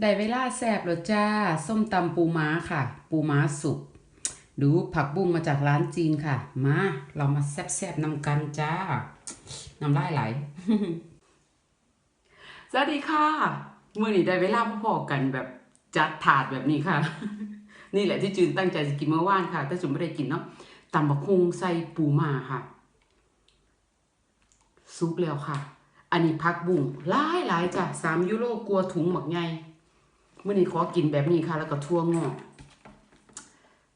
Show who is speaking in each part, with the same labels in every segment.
Speaker 1: ได้เวลาแซ่บแล้วจ้า ส้มตำปูม้าค่ะ ปูม้าสุกดูผักบุ้งมาจากร้านจีนค่ะ มา เรามาแซ่บๆนำกันจ้าน้ำลายไหลสวัสดีค่ะมื่อนี้ได้เวลาพ่อๆกันแบบจัดถาดแบบนี้ค่ะ นี่แหละที่จืนตั้งใจจะกินเมื่อวานค่ะ แต่จุนไม่ได้กินเนาะตำบักฮุงใส่ปูมาค่ะ ซุกแล้วค่ะ อันนี้พักบุ้งหลายหลายๆจ้ะสามยูโรกลัวถุงหมักไง เมื่อนี้ขอกินแบบนี้ค่ะ แล้วก็ทั่วงอก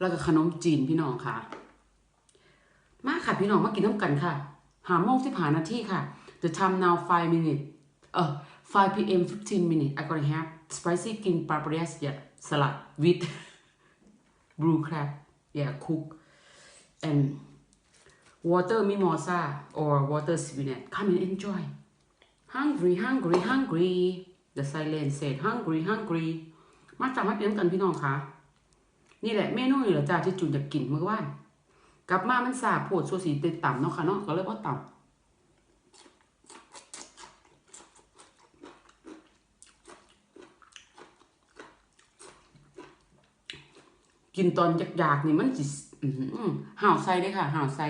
Speaker 1: แล้วก็ขนมจีนพี่น้องค่ะ มาค่ะพี่น้องมากินน้ำกันค่ะ หาโมงสิบหานนาทีค่ะ the time now five minutes เออ5 p.m. 15 minutes I gonna have spicy king paprikas yeah salad with blue crab yeah cook and water mimosa or water spinach come and enjoy hungry hungry hungry the silent said hungry hungry มาจากมาเตรียมกันพี่น้องคะนี่แหละเมนูนี่แหละจ้าที่จุนอยากกินเมื่อวานกลับมามันสาโพดโซสีติดต่ำเนาะค่ะเนาะก็เลยว่าต่ำกินตอนอยากๆนี่มันสิห่าวไส้เด้ค่ะห่าวไส้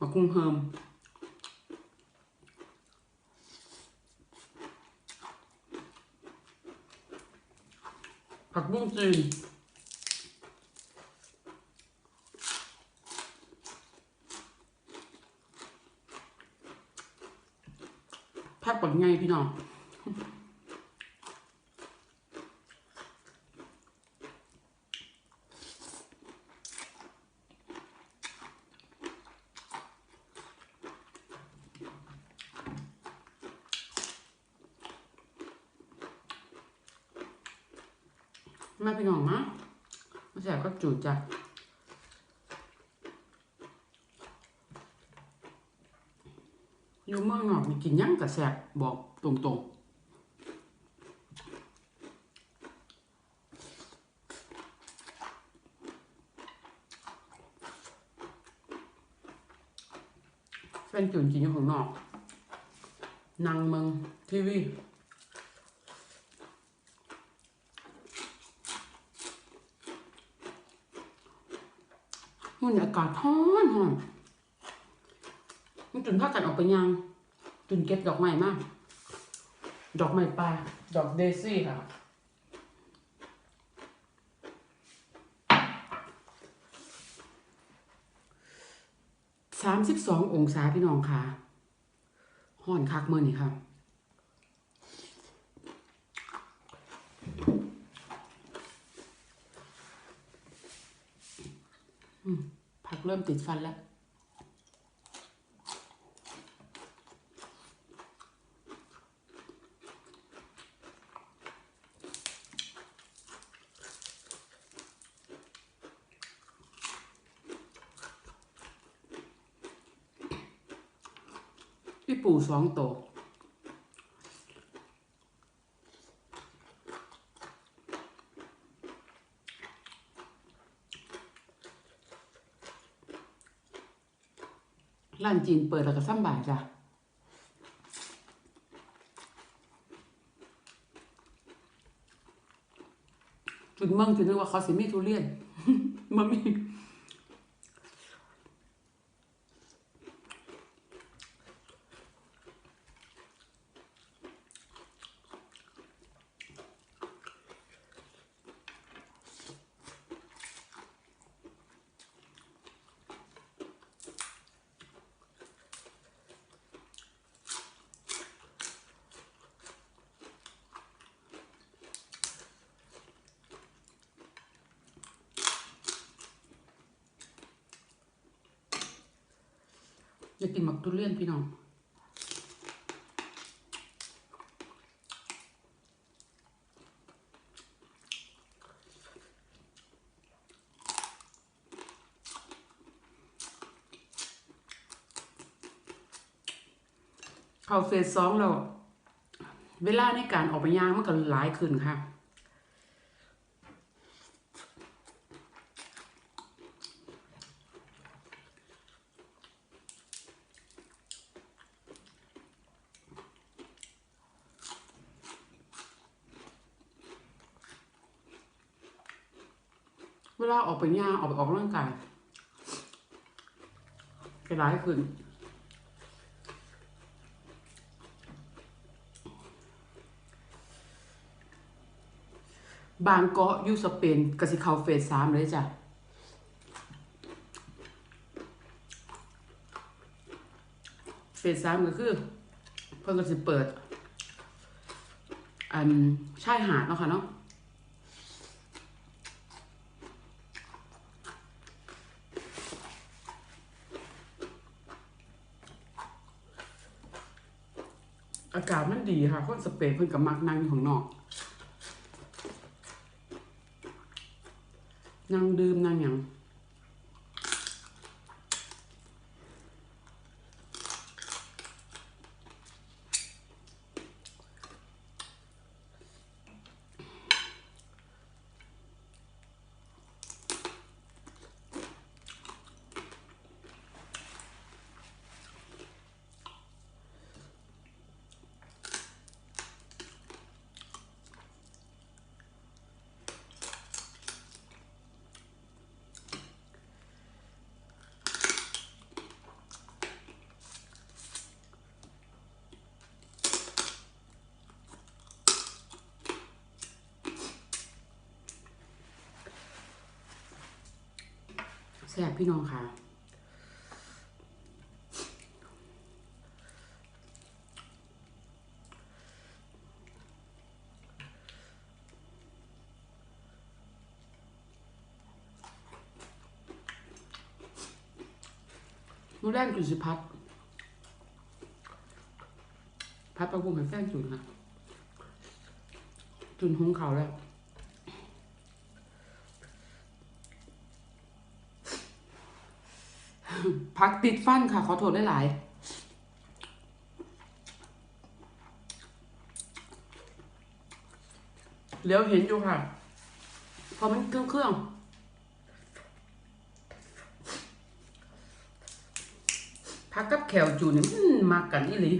Speaker 1: มา กุ้งเฮิมผักบุ้งจีนแพ็กแบบไงพี่น้อง มาพี่น้องนะ มาแสบก็จูดจ้ะอยู่เมืองนอกนี่กินหยังกับแสบบอกตรงๆแฟนจุนกินอยู่ข้างนอกนางเมืองทีวีมันอากาศร้อนร้อนมันจุนพากันออกไปยังจุนเก็บดอกไม้มาก ดอกไม้ป่าดอกเดซี่ค่ะสามสิบสององศาพี่น้องค่ะห้อนคักเมื่อนี่ค่ะ ผัก เริ่มติดฟันแล้ว พี่ปู่สองโต ร้านจีนเปิดแล้วก็ซ้ำบ่ายจ้ะจุดเมืองจุดนึกว่าเขาสิมีทุเรียนมันมี อยากกินหมักทุเรียนพี่น้องเข้าเฟสสองแล้ว เวลาในการออกไปย่างมันก็หลายขึ้นค่ะ เวลาออก ไปย่างออกไปออกกำลังกายจะร้ายขึ้นบางเกาะยูสเปนกสิเขาเฟสสามเลยจ้ะเฟสสามก็คือ เพิ่นก็สิเปิด อันชายหาดเนาะค่ะเนาะ อีค่ะคนสเปนเพิ่นกับมักนั่งอยู่ข้างนอก นั่งดื่มนั่งอย่าง ซ่บพี่น้องค่ะมื้อแรกจุนสิพัด พัดประบุงให้แฟนจุนค่ะจุนหุงเขาแล้ว พักติดฟันค่ะ ขอโทษได้หลายๆเลี้ยวเห็นอยู่ค่ะ พอมันเครื่องเครื่องๆพักกับแขวจูนี่มันมากันอีหลี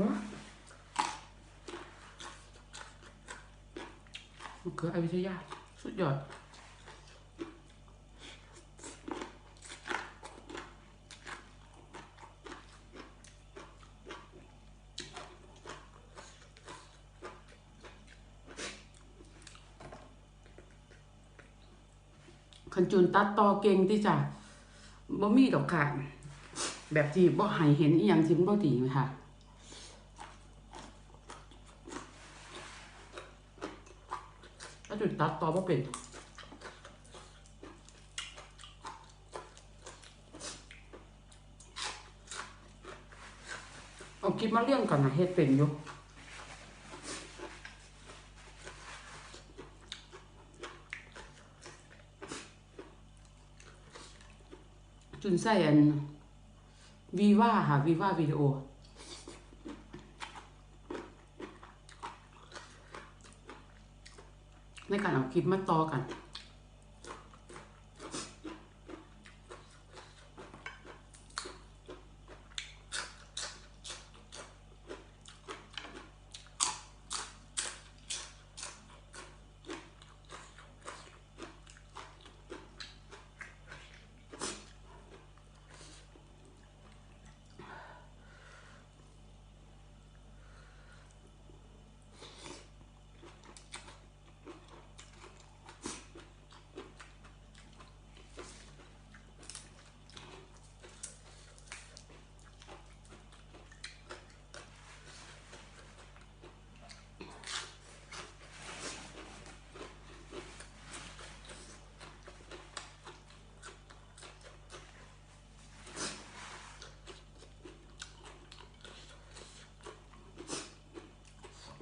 Speaker 1: มะเขืออยุธยา สุดยอดคันจูนตัดต่อเก่งที่จะบ่มีดอกค่ะ แบบที่บ่ให้เห็นอีหยังที่มันบ่ดีไหมค่ะ ถ้า จุดตัดต่อบ่เป็นเอาคลิปมาเรื่องก่อนนะเฮ็ดเป็นอยู่จุนใส่อันวีว่าค่ะวีว่าวิดีโอ ในการเอาคลิปมาต่อกัน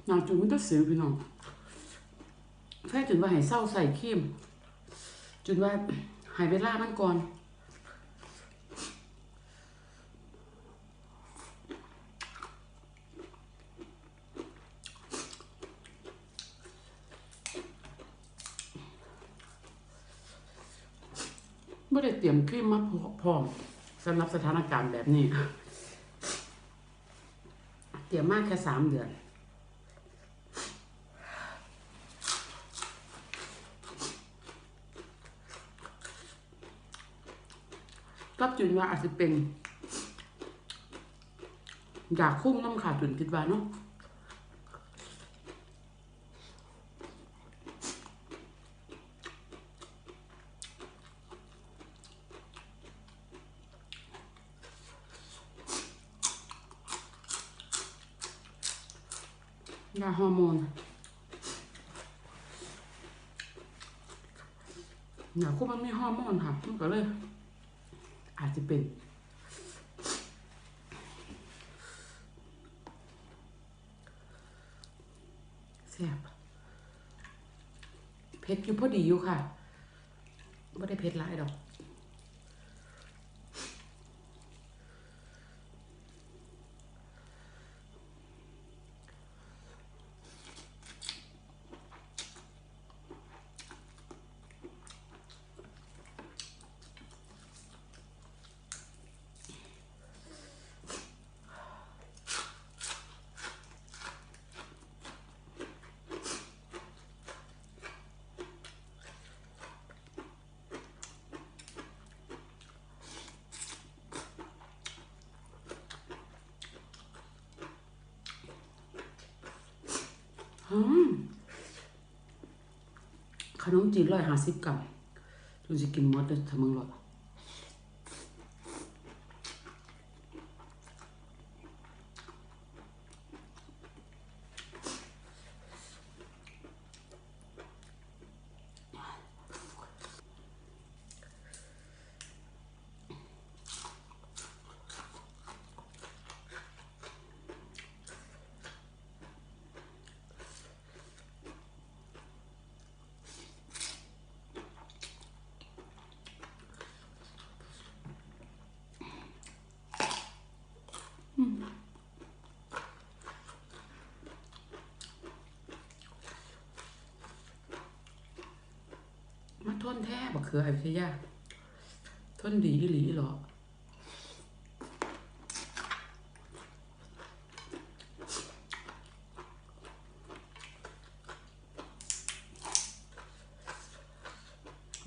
Speaker 1: พ นาจุนมันก็สิวพี่น้องแฟนจุนว่าให้เศร้าใส่ครีมจุนว่าหายเวลามันก่อนไม่ได้เตรียมครีมมาพร้อมสำหรับสถานการณ์แบบนี้ เตรียมมากแค่สามเดือน จุนว่าอาจจะเป็น อยากคุ้มน้ำขาดจุนคิดว่าเนาะยาฮอร์โมนอยากคุ้มมันไม่ฮอร์โมนค่ะมันก็เลย จจะเป็น แซ่บเผ็ดอยู่พอดีอยู่ค่ะไม่ได้เผ็ดหลายดอก ขนมจีนร้อยห้าสิบกรัมจูจะกินหมดเลยถ้ามึงหรอดมาท นแท้บักเขือไอ้พิทยาทนดีอีหลีหรอ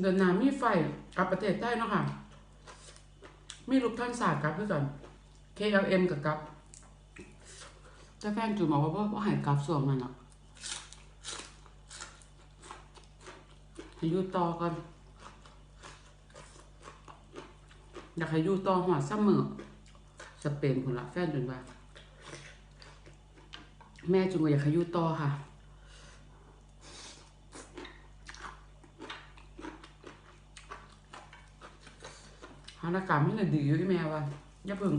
Speaker 1: เดินหนามีไฟกับประเทศได้เนาะค่ะ มีลูกท่านศาสตร์กับด้วยกัน KLM กับกับแต่แฟนจูนบอกว่าว่าหายกับส่วนมันอะ ให้อยู่ต่อกันอยากให้อยู่ต่อหอดซ้ำมือสเปนคนละแฟนจูนว่า แม่จูนก็อยากให้อยู่ต่อค่ะสถานาการณ์มันเลยดีอยู่ที่แม่ว่าอย่าเพิ่ง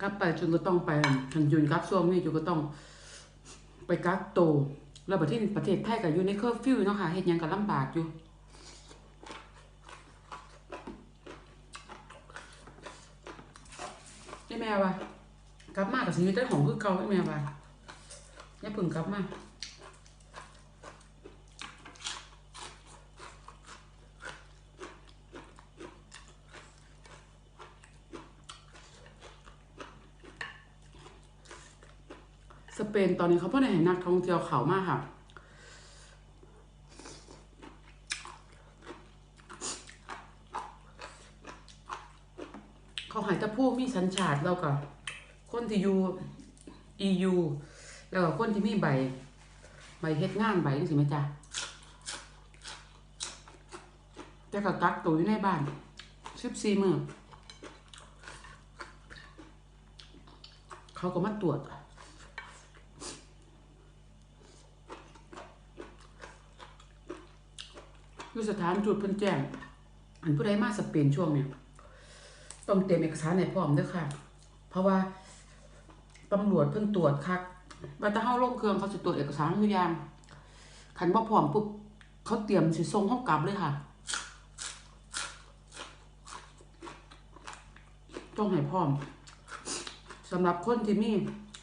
Speaker 1: กลับไปจนก็ต้องไปทันยุนกลับช่วงนี้จุนก็ต้อง ไปกักโต แล้วประเทศประเทศไทยก็อยู่ในเคอร์ฟิวเนาะค่ะเห็นยังก็ลำบากอยู่ไอ้แม่ว่ากลับมากับชีวิตได้ของคือเก่าไอ้แม่ว่าอย่าเพึ่งกลับมา สเปนตอนนี้เขาเพิ่งได้ให้นักท่องเที่ยวเขามากค่ะ เขาหายต่ผู้มีสัญชาติแล้วก็คนที่อยู่ EU แล้วก็คนที่มีใบ ใบเฮ็ดงานใบนี่สิไหมจ๊ะแต่ก็กักตัวอยู่ในบ้านสิบสี่มือเขาก็มาตรวจ คือสถานทูตเพิ่นแจ้ง อันผู้ใดมาสเปนช่วงเนี่ยต้องเตรียมเอกสารให้พร้อมเด้อค่ะ เพราะว่าตำรวจเพิ่นตรวจคักว่าถ้าเฮาลงเครื่องเขาสิตรวจเอกสารทุกอย่างคันบ่พร้อมปุ๊บเขาเตรียมสิส่งเฮากลับเลยค่ะ ต้องให้พร้อมสำหรับคนที่มี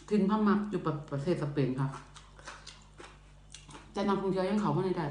Speaker 1: ทินพมักอยู่ประประเทศสเปนค่ะ แต่นักท่องเที่ยวยังเขาไม่ได้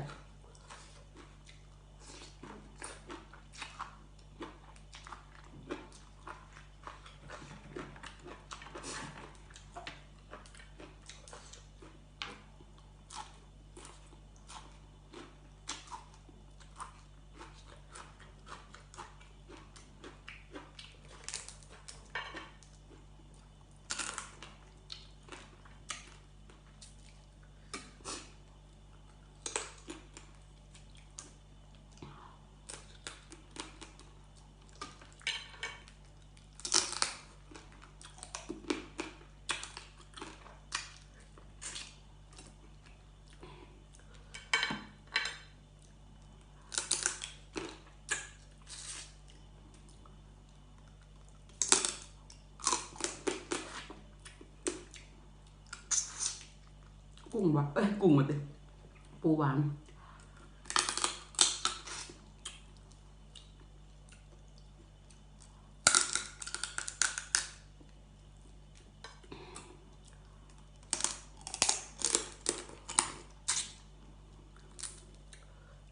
Speaker 1: วะเอ้ยกุ้งหมดเลยปูหวาน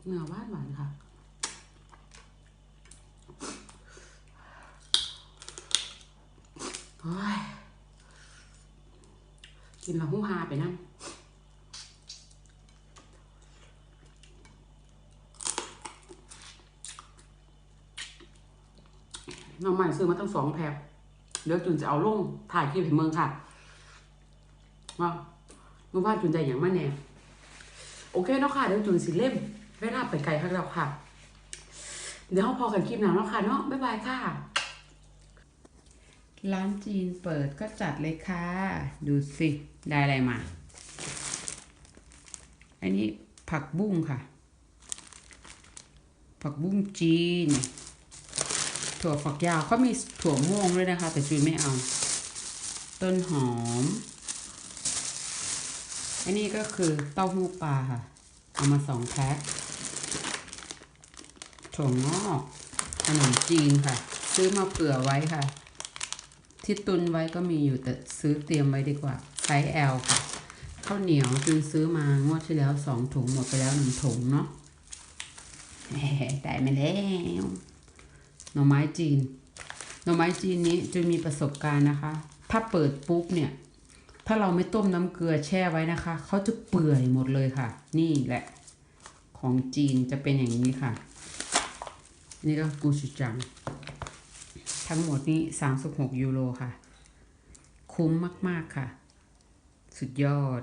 Speaker 1: เนื้อหวานหวานค่ะกินแล้วหูฮาไปนั่น น้องใหม่ซื้อมาตั้งสองแพ็คเดี๋ยวจุนจะเอาลงถ่ายคลิปให้เมืองค่ะว่าเมื่อวาจุนใจอย่างมาแน่โอเคเนาะค่ะเดี๋ยวจุนสิเล่มเวลาไปไกลข้างเราค่ะ เดี๋ยวพอกันคลิปหน้าเนาะค่ะเนาะบ๊ายบายค่ะ ร้านจีนเปิดก็จัดเลยค่ะ ดูสิได้อะไรมา อันนี้ผักบุ้งค่ะ ผักบุ้งจีน ถั่วฝักยาวเขามีถั่วม่วงด้วยนะคะ แต่จุยไม่เอา ต้นหอม อันนี้ก็คือเต้าหู้ปลาค่ะ เอามาสองแพ็คถั่วงอกขนมจีนค่ะ ซื้อมาเผื่อไว้ค่ะ ที่ตุนไว้ก็มีอยู่แต่ซื้อเตรียมไว้ดีกว่าไซส์ L ค่ะข้าวเหนียวจุนซื้อมางวดที่แล้วสองถุงหมดไปแล้วหนึ่งถุงเนาะแหมได้มาแล้ว หน่อไม้จีน หน่อไม้จีนนี้จะมีประสบการณ์นะคะ ถ้าเปิดปุ๊บเนี่ย ถ้าเราไม่ต้มน้ำเกลือแช่ไว้นะคะ เขาจะเปื่อยหมดเลยค่ะ นี่แหละ ของจีนจะเป็นอย่างนี้ค่ะ นี่ก็กูชูจัง ทั้งหมดนี้ 36 ยูโรค่ะ คุ้มมาก ๆ ค่ะ สุดยอด